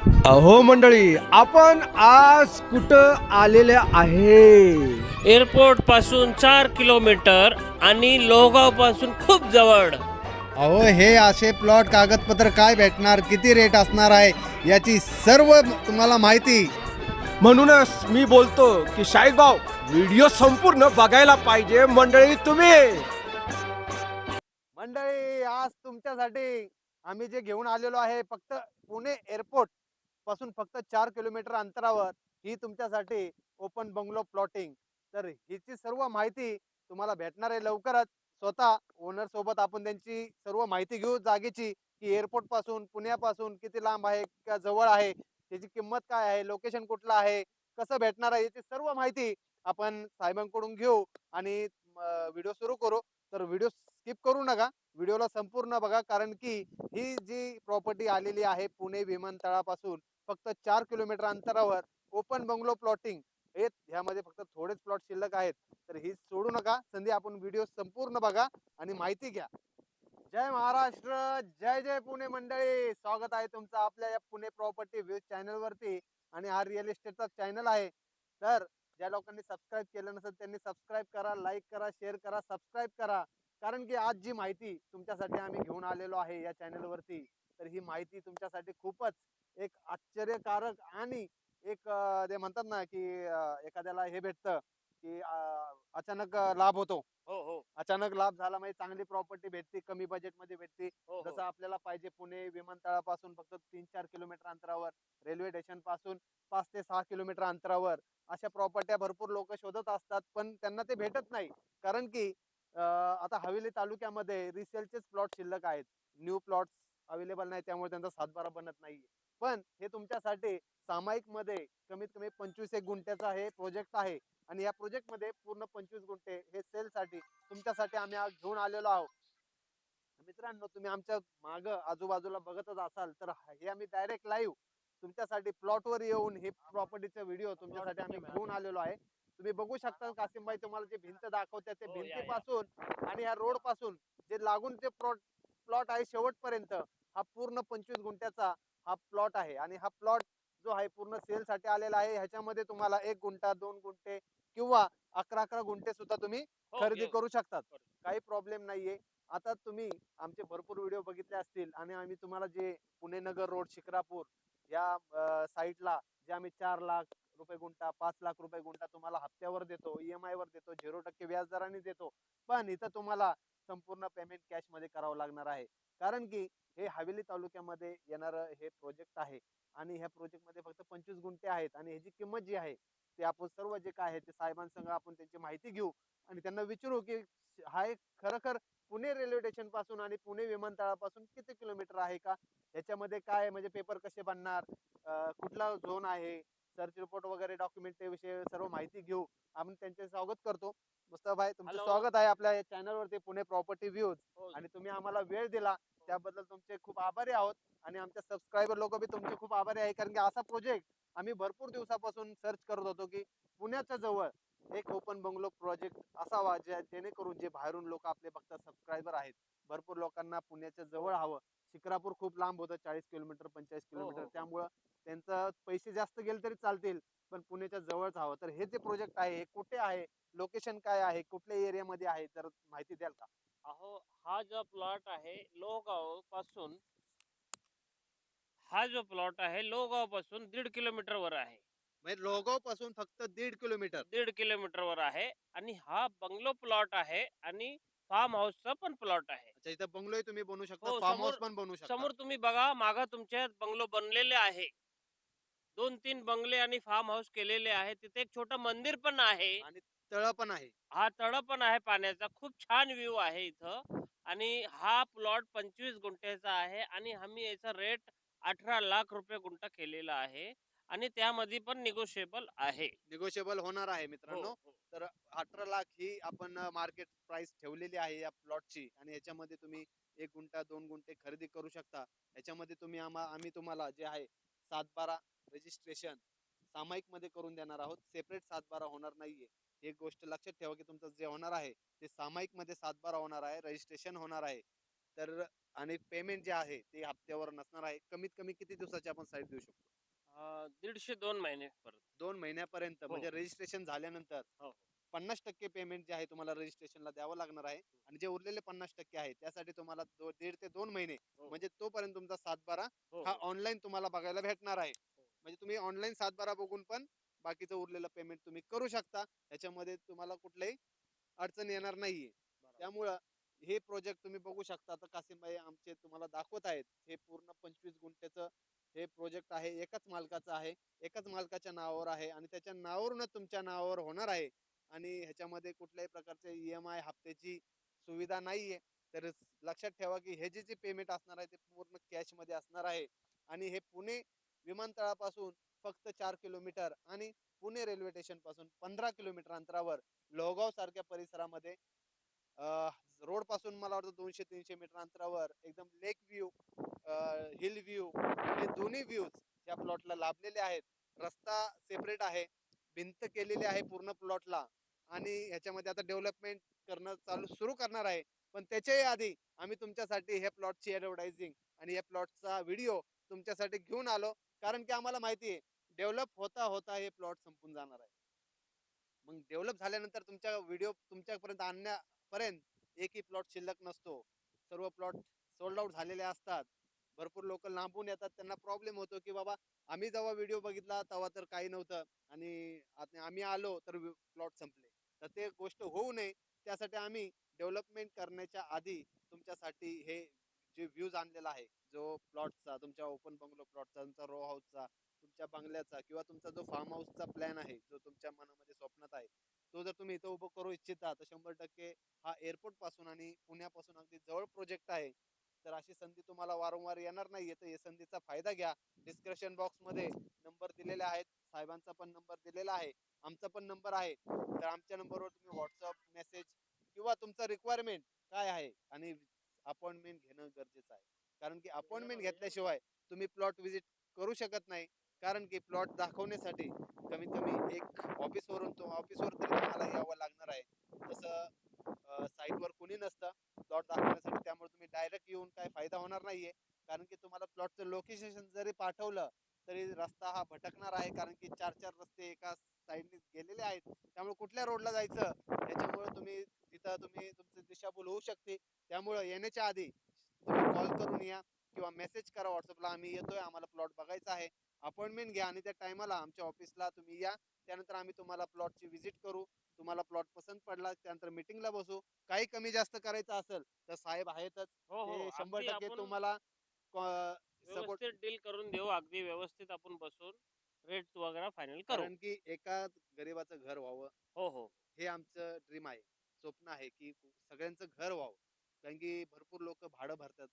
अहो मंडळी आपण आज कुठं आलेले आहे? एअरपोर्टपासून चार किलोमीटर आणि लोहगावपासून खूप जवळ. अहो हे असे प्लॉट कागदपत्र काय भेटणार किती रेट असणार आहे याची सर्व तुम्हाला माहिती. म्हणूनच मी बोलतो की शाहीद भाऊ व्हिडिओ संपूर्ण बघायला पाहिजे मंडळी तुम्ही. मंडळी आज तुमच्यासाठी आम्ही जे घेऊन आलेलो आहे फक्त पुणे एअरपोर्ट. पासून फक्त चार किलोमीटर अंतरावर ही तुमच्यासाठी ओपन बंगलो प्लॉटिंग तर हिची सर्व माहिती तुम्हाला भेटणार आहे लवकरच. स्वतः ओनर सोबत आपण त्यांची सर्व माहिती घेऊ जागेची की एअरपोर्टपासून पुण्यापासून किती लांब आहे का जवळ आहे त्याची किंमत काय आहे लोकेशन कुठलं आहे कसं भेटणार आहे याची सर्व माहिती आपण साहेबांकडून घेऊ आणि व्हिडिओ सुरू करू. तर व्हिडिओ स्किप करू नका. व्हिडिओला संपूर्ण बघा. कारण की ही जी प्रॉपर्टी आलेली आहे पुणे विमानतळापासून फक्त चार किलोमीटर अंतरावर ओपन बंगलो प्लॉटिंग. हे ह्यामध्ये फक्त थोडेच प्लॉट शिल्लक आहेत. तर ही सोडू नका. संधी आपण व्हिडिओ संपूर्ण बघा आणि माहिती घ्या. जय महाराष्ट्र. जय जय पुणे मंडळी. स्वागत आहे तुमचं आपल्या या पुणे प्रॉपर्टी व्ह्यू चॅनल वरती आणि हा रिअल इस्टेटचा चॅनल आहे. तर ज्या लोकांनी सबस्क्राईब केलं नसेल त्यांनी सबस्क्राईब करा लाईक करा शेअर करा सबस्क्राईब करा. कारण की आज जी माहिती तुमच्यासाठी आम्ही घेऊन आलेलो आहे या चॅनल वरती तर ही माहिती तुमच्यासाठी खूपच एक आश्चर्यकारक आणि एक ते म्हणतात ना की एखाद्याला हे भेटतं की अचानक लाभ होतो. हो हो. अचानक लाभ झाला म्हणजे चांगली प्रॉपर्टी भेटते कमी बजेटमध्ये भेटते. हो जसं आपल्याला पाहिजे पुणे विमानतळापासून फक्त तीन चार किलोमीटर अंतरावर रेल्वे स्टेशनपासून पाच ते सहा किलोमीटर अंतरावर अशा प्रॉपर्ट्या भरपूर लोक शोधत असतात पण त्यांना ते भेटत नाही. कारण की आता हवेली तालुक्यामध्ये रिसेलचेच प्लॉट शिल्लक आहेत. न्यू प्लॉट अवेलेबल नाही त्यामुळे त्यांचा सातबारा बनत नाही पण हे तुमच्यासाठी सामायिकमध्ये कमीत कमी पंचवीस एक गुंठ्याचा हे प्रोजेक्ट आहे आणि या प्रोजेक्टमध्ये पूर्ण पंचवीस गुंठे हे सेल साठी तुमच्यासाठी आम्ही आज घेऊन आलेलो आहोत. मित्रांनो तुम्ही आमच्या माग आजूबाजूला बघतच असाल तर हे आम्ही डायरेक्ट लाईव्ह तुमच्यासाठी प्लॉट वर येऊन हे प्रॉपर्टीचा व्हिडिओ तुमच्यासाठी आम्ही घेऊन आलेलो आहे. तुम्ही बघू शकता कासिम भाई तुम्हाला जे भिंत दाखवतात ते हो. भिंतीपासून आणि या रोडपासून जे लागून ते प्लॉट आहे शेवटपर्यंत हा पूर्ण पंचवीस गुंठ्याचा हा प्लॉट आहे आणि हा प्लॉट जो आहे पूर्ण सेल साठी आलेला आहे ह्याच्यामध्ये तुम्हाला एक गुंठा दोन गुंठे किंवा अकरा अकरा गुंठे सुद्धा तुम्ही हो, खरेदी. करू शकतात. काही प्रॉब्लेम नाहीये आता तुम्ही आमचे भरपूर व्हिडिओ बघितले असतील आणि आम्ही तुम्हाला जे पुणे नगर रोड शिक्रापूर या साईडला जे आम्ही चार लाख रुपये गुंठा पाच लाख रुपये गुंठा तुम्हाला हप्त्यावर देतो ईएमआय वर देतो झिरो टक्के व्याज दराने देतो. पण इथं तुम्हाला संपूर्ण पेमेंट कॅशमध्ये करावं लागणार आहे. कारण की हे हवेली तालुक्यामध्ये येणार हे प्रोजेक्ट आहे आणि ह्या प्रोजेक्टमध्ये फक्त पंचवीस गुंठे आहेत आणि ह्याची किंमत जी आहे ते आपण सर्व जे काय आहे ते साहेबांसंग आपण त्यांची माहिती घेऊ आणि त्यांना विचारू की हा एक खरोखर पुणे रेल्वे स्टेशनपासून आणि पुणे विमानतळापासून किती किलोमीटर आहे का? याच्यामध्ये काय म्हणजे पेपर कसे बनणार? कुठला झोन आहे? सर्च रिपोर्ट वगैरे डॉक्युमेंट विषयी सर्व माहिती घेऊ. आपण त्यांचे स्वागत करतो. मुस्तफाई तुमचं Hello. स्वागत आहे आपल्या चॅनल वरती पुणे प्रॉपर्टी व्ह्यूज हो. आणि तुम्ही आम्हाला वेळ दिला त्याबद्दल तुमचे खूप आभारी आहोत. आणि आमच्या सबस्क्रायबर लोक बी तुमचे खूप आभारी आहे कारण की असा प्रोजेक्ट आम्ही भरपूर दिवसापासून सर्च करत होतो की पुण्याच्या जवळ एक ओपन बंगलो प्रोजेक्ट असावा जे जेणेकरून जे बाहेरून लोक आपले फक्त सबस्क्रायबर आहेत. भरपूर लोकांना पुण्याच्या जवळ हवं. शिक्रापूर खूप लांब होतं चाळीस किलोमीटर पंचेचाळीस किलोमीटर. हो. त्यामुळं त्यांचं पैसे जास्त गेले तरी चालतील पण पुण्याच्या जवळच हवं. तर हे जे प्रोजेक्ट आहे हे कुठे आहे? लोकेशन काय आहे? कुठल्या एरियामध्ये आहे? तर माहिती द्याल का? अहो हा जो प्लॉट आहे लोहगावपासून हा जो प्लॉट आहे लोहगावपासून दीड किलोमीटर वर आहे. म्हणजे लोगावपासून फक्त दीड किलोमीटर? दीड किलोमीटर वर आहे आणि हा बंगलो प्लॉट आहे आणि फार्म हाऊसचा पण प्लॉट आहे. अच्छा इथं बंगलोही तुम्ही बनवू शकता हो, फार्म हाऊस समोर- पण बनवू शकता. समोर तुम्ही बघा मागा तुमच्या बंगलो बनलेले आहे. दोन तीन बंगले आणि फार्म हाऊस केलेले आहे. तिथे एक छोटं मंदिर पण आहे. तळ पण आहे. हा तळ पण आहे पाण्याचा. खूप छान व्ह्यू आहे इथं. आणि हा प्लॉट पंचवीस गुंठ्याचा आहे आणि आम्ही याचा रेट अठरा लाख रुपये गुंठा केलेला आहे. आणि त्यामध्ये पण निगोशिएबल आहे. निगोशिएबल होणार आहे हो, मित्रांनो. हो. तर अठरा लाख ही आपण मार्केट प्राइस ठेवलेली आहे या प्लॉटची आणि याच्यामध्ये तुम्ही एक गुंठा दोन गुंठे खरेदी करू शकता. याच्यामध्ये तुम्ही आम्हा आम्ही तुम्हाला जे आहे सातबारा रजिस्ट्रेशन सामायिकमध्ये करून देणार आहोत. सेपरेट सातबारा होणार नाहीये. एक गोष्ट लक्षात ठेवा की तुमचं जे होणार आहे ते सामायिकमध्ये सातबारा होणार आहे रजिस्ट्रेशन होणार आहे. तर आणि पेमेंट जे आहे ते हप्त्यावर नसणार आहे. कमीत कमी किती दिवसाची आपण साईट देऊ शकतो? दीडशे दोन महिने दोन महिन्यापर्यंत. म्हणजे हो. रजिस्ट्रेशन झाल्यानंतर. हो, हो. पन्नास टक्के पेमेंट जे आहे तुम्हाला रजिस्ट्रेशनला द्यावं लागणार आहे. आणि जे उरलेले पन्नास टक्के आहे त्यासाठी तुम्हाला दो- दीड ते दोन महिने हो. म्हणजे तोपर्यंत तुमचा सातबारा हो, हा हो. ऑनलाईन तुम्हाला बघायला भेटणार आहे. हो. म्हणजे तुम्ही ऑनलाईन सातबारा बघून पण बाकीचं उरलेलं पेमेंट तुम्ही करू शकता. त्याच्यामध्ये तुम्हाला कुठल्याही अडचण येणार नाहीये. बरोबर. त्यामुळं हे प्रोजेक्ट तुम्ही बघू शकता. आता कासिमबाई आमचे तुम्हाला दाखवत आहेत हे पूर्ण पंचवीस गुंठ्याचं हे प्रोजेक्ट आहे. एकाच मालकाचं आहे. एकाच मालकाच्या नावावर आहे आणि त्याच्या नावावरूनच तुमच्या नावावर होणार आहे. आणि ह्याच्यामध्ये कुठल्याही प्रकारचे ई एम आय हप्त्याची सुविधा नाहीये. तर लक्षात ठेवा की हे जे जे पेमेंट असणार आहे ते पूर्ण कॅशमध्ये असणार आहे. आणि हे पुणे विमानतळापासून फक्त चार किलोमीटर आणि पुणे रेल्वे स्टेशनपासून पंधरा किलोमीटर अंतरावर लोहगाव सारख्या परिसरामध्ये रोडपासून मला वाटतं दोनशे तीनशे मीटर अंतरावर एकदम लेक व्ह्यू हिल व्ह्यू हे दोन्ही व्ह्यूज या प्लॉटला लाभलेले आहेत. रस्ता सेपरेट आहे. भिंत केलेली आहे पूर्ण प्लॉटला आणि ह्याच्यामध्ये आता डेव्हलपमेंट करणं चालू सुरू करणार आहे. पण त्याच्याही आधी आम्ही तुमच्यासाठी हे प्लॉटची ॲडव्हर्टायझिंग आणि या प्लॉटचा व्हिडिओ तुमच्यासाठी घेऊन आलो. कारण की आम्हाला माहिती आहे डेव्हलप होता होता हे प्लॉट संपून जाणार आहे. मग डेव्हलप झाल्यानंतर तुमच्या व्हिडिओ तुमच्यापर्यंत आणण्यापर्यंत एकही प्लॉट शिल्लक नसतो. सर्व प्लॉट सोल्ड आउट झालेले असतात. भरपूर लोक लांबून येतात त्यांना प्रॉब्लेम होतो की बाबा आम्ही जेव्हा व्हिडिओ बघितला तेव्हा तर काही नव्हतं आणि आता आम्ही आलो तर प्लॉट संपले. तर ते गोष्ट होऊ नये. त्यासाठी आम्ही डेव्हलपमेंट करण्याच्या आधी तुमच्यासाठी हे जे व्ह्यूज आणलेला आहे जो प्लॉटचा तुमच्या ओपन बंगलो प्लॉटचा तुमचा रो हाऊसचा तुमच्या बंगल्याचा किंवा तुमचा जो फार्म हाऊसचा प्लॅन आहे जो तुमच्या मनामध्ये स्वप्नात आहे तो जर तुम्ही इथं उभं करू इच्छिता तर शंभर टक्के हा एअरपोर्टपासून आणि पुण्यापासून अगदी जवळ प्रोजेक्ट आहे. तर अशी संधी तुम्हाला वारंवार येणार नाहीये तर या संधीचा फायदा घ्या. डिस्क्रिप्शन बॉक्समध्ये नंबर दिलेले आहेत साहेबांचा पण नंबर दिलेला आहे. आमचा पण नंबर आहे. तर आमच्या नंबरवर तुम्ही व्हॉट्सअप मेसेज किंवा तुमचं रिक्वायरमेंट काय आहे? आणि अपॉइंटमेंट घेणं गरजेचं आहे. कारण की अपॉइंटमेंट घेतल्याशिवाय तुम्ही प्लॉट विजिट करू शकत नाही. कारण की प्लॉट दाखवण्यासाठी कमीत कमी एक ऑफिसवरून तो ऑफिसवर तरी तुम्हाला यावं लागणार आहे. तसं साईटवर कोणी नसतं प्लॉट दाखवण्यासाठी त्यामुळे तुम्ही डायरेक्ट येऊन काय फायदा होणार नाहीये. कारण की तुम्हाला प्लॉटचं लोकेशन जरी पाठवलं तरी रस्ता हा भटकणार आहे कारण की चार चार रस्ते एका साईडने गेलेले आहेत. त्यामुळे कुठल्या रोडला जायचं? त्याच्यामुळे तुम्ही तिथं तुम्ही तुमची दिशाभूल होऊ शकते. त्यामुळे येण्याच्या आधी तुम्ही कॉल करून या किंवा मेसेज करा व्हॉट्सअपला आम्ही येतोय आम्हाला प्लॉट बघायचा आहे. अपॉइंटमेंट घ्या आणि त्या टायमाला आमच्या ऑफिसला तुम्ही या. त्यानंतर आम्ही तुम्हाला प्लॉटची व्हिजिट करू. तुम्हाला प्लॉट पसंत पडला त्यानंतर मीटिंगला बसू. काही कमी जास्त करायचं असेल तर साहेब आहेतच. हो हो. शंभर टक्के तुम्हाला सपोर्ट व्यवस्थित डील करून देऊ अगदी व्यवस्थित आपण बसून रेट वगैरे फायनल करू. कारण की एका गरीबाचं घर व्हावं हो हो. हे आमचं ड्रीम आहे स्वप्न आहे की सगळ्यांचं घर व्हावं. कारण की भरपूर लोक भाडं भरतात.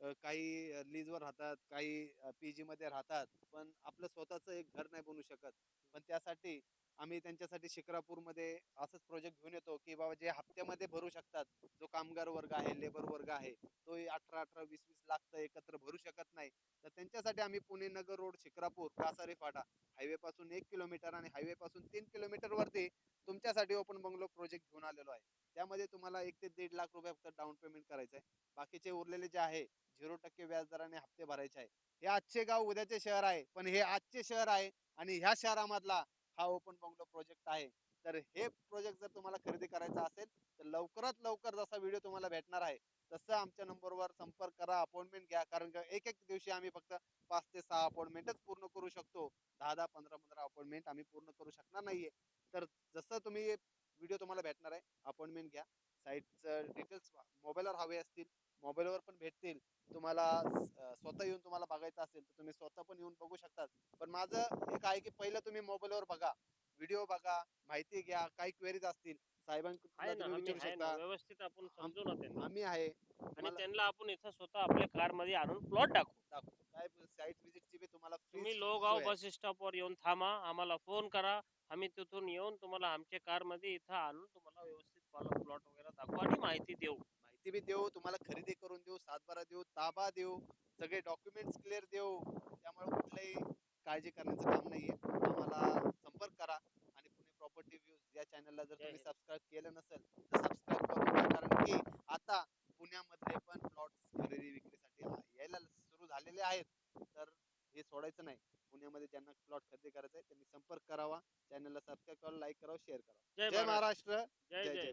अं, काही लीजवर राहतात काही पीजी मध्ये राहतात पण आपलं स्वतःच एक घर नाही बनवू शकत. पण त्यासाठी आम्ही त्यांच्यासाठी शिक्रापूरमध्ये असंच प्रोजेक्ट घेऊन येतो की बाबा जे हप्त्यामध्ये भरू शकतात जो कामगार वर्ग आहे लेबर वर्ग आहे तो अठरा अठरा वीस वीस लाख तर एकत्र भरू शकत नाही. तर त्यांच्यासाठी आम्ही पुणे नगर रोड शिक्रापूर कासारी फाटा हायवे पासून एक किलोमीटर आणि हायवे पासून तीन किलोमीटर वरती तुमच्यासाठी ओपन बंगलो प्रोजेक्ट घेऊन आलेलो आहे. त्यामध्ये तुम्हाला एक ते दीड लाख रुपये फक्त डाऊन पेमेंट करायचं आहे बाकीचे उरलेले जे आहे झिरो टक्के व्याजदराने हप्ते भरायचे आहे. हे आजचे गाव उद्याचे शहर आहे पण हे आजचे शहर आहे आणि ह्या शहरामधला हा ओपन बंगलो प्रोजेक्ट आहे. तर हे प्रोजेक्ट जर तुम्हाला खरेदी करायचा असेल तर लवकरात लवकर जसा व्हिडिओ तुम्हाला भेटणार आहे तसं आमच्या नंबरवर संपर्क करा अपॉइंटमेंट घ्या कारण एक एक दिवशी आम्ही फक्त पाच ते सहा अपॉइंटमेंटच पूर्ण करू शकतो. दहा दहा पंधरा पंधरा अपॉइंटमेंट आम्ही पूर्ण करू शकणार नाहीये. तर जसं तुम्ही व्हिडिओ तुम्हाला भेटणार आहे अपॉइंटमेंट घ्या. साईटचं डिटेल्स मोबाईलवर हवे असतील मोबाईलवर पण भेटतील तुम्हाला स्वतः येऊन तुम्हाला बघायचं असेल तर तुम्ही स्वतः पण येऊन बघू शकतात. पण माझं एक आहे की पहिलं तुम्ही मोबाईलवर बघा व्हिडिओ बघा माहिती घ्या काही क्वेरीज असतील साहेबांकडून विचारू शकता. व्यवस्थित आपण समजू ना. त्यांना आम्ही आहे. आणि त्यांना आपण इथं स्वतः आपल्या कारमध्ये आणून प्लॉट काय साईट व्हिजिटची बी तुम्हाला तुम्ही लोगाव. बस स्टॉपवर येऊन थांबा आम्हाला फोन करा आम्ही तिथून येऊन तुम्हाला आमच्या कारमध्ये इथं आणून तुम्हाला व्यवस्थित प्लॉट सखवाटी माहिती देऊ. माहिती बी देऊ तुम्हाला खरेदी करून देऊ सातबारा देऊ ताबा देऊ सगळे डॉक्युमेंट्स क्लिअर देऊ. त्यामुळे कुठलंही काळजी करण्याचं काम नाहीये. आम्हाला संपर्क करा आणि पुणे प्रॉपर्टी व्ह्यूज या चॅनलला जर तुम्ही सबस्क्राईब केलं नसेल तर सबस्क्राईब करू. कारण की आता पुण्यामध्ये पण प्लॉट्स खरेदी विक्रीसाठी यायला सुरू झालेले आहेत. तर हे सोडायचं नाही. पुण्यामध्ये ज्यांना प्लॉट खरेदी करायचा आहे त्यांनी संपर्क करावा. चॅनलला सबस्क्राईब करा लाईक करावं शेअर करावं जय महाराष्ट्र. जय जय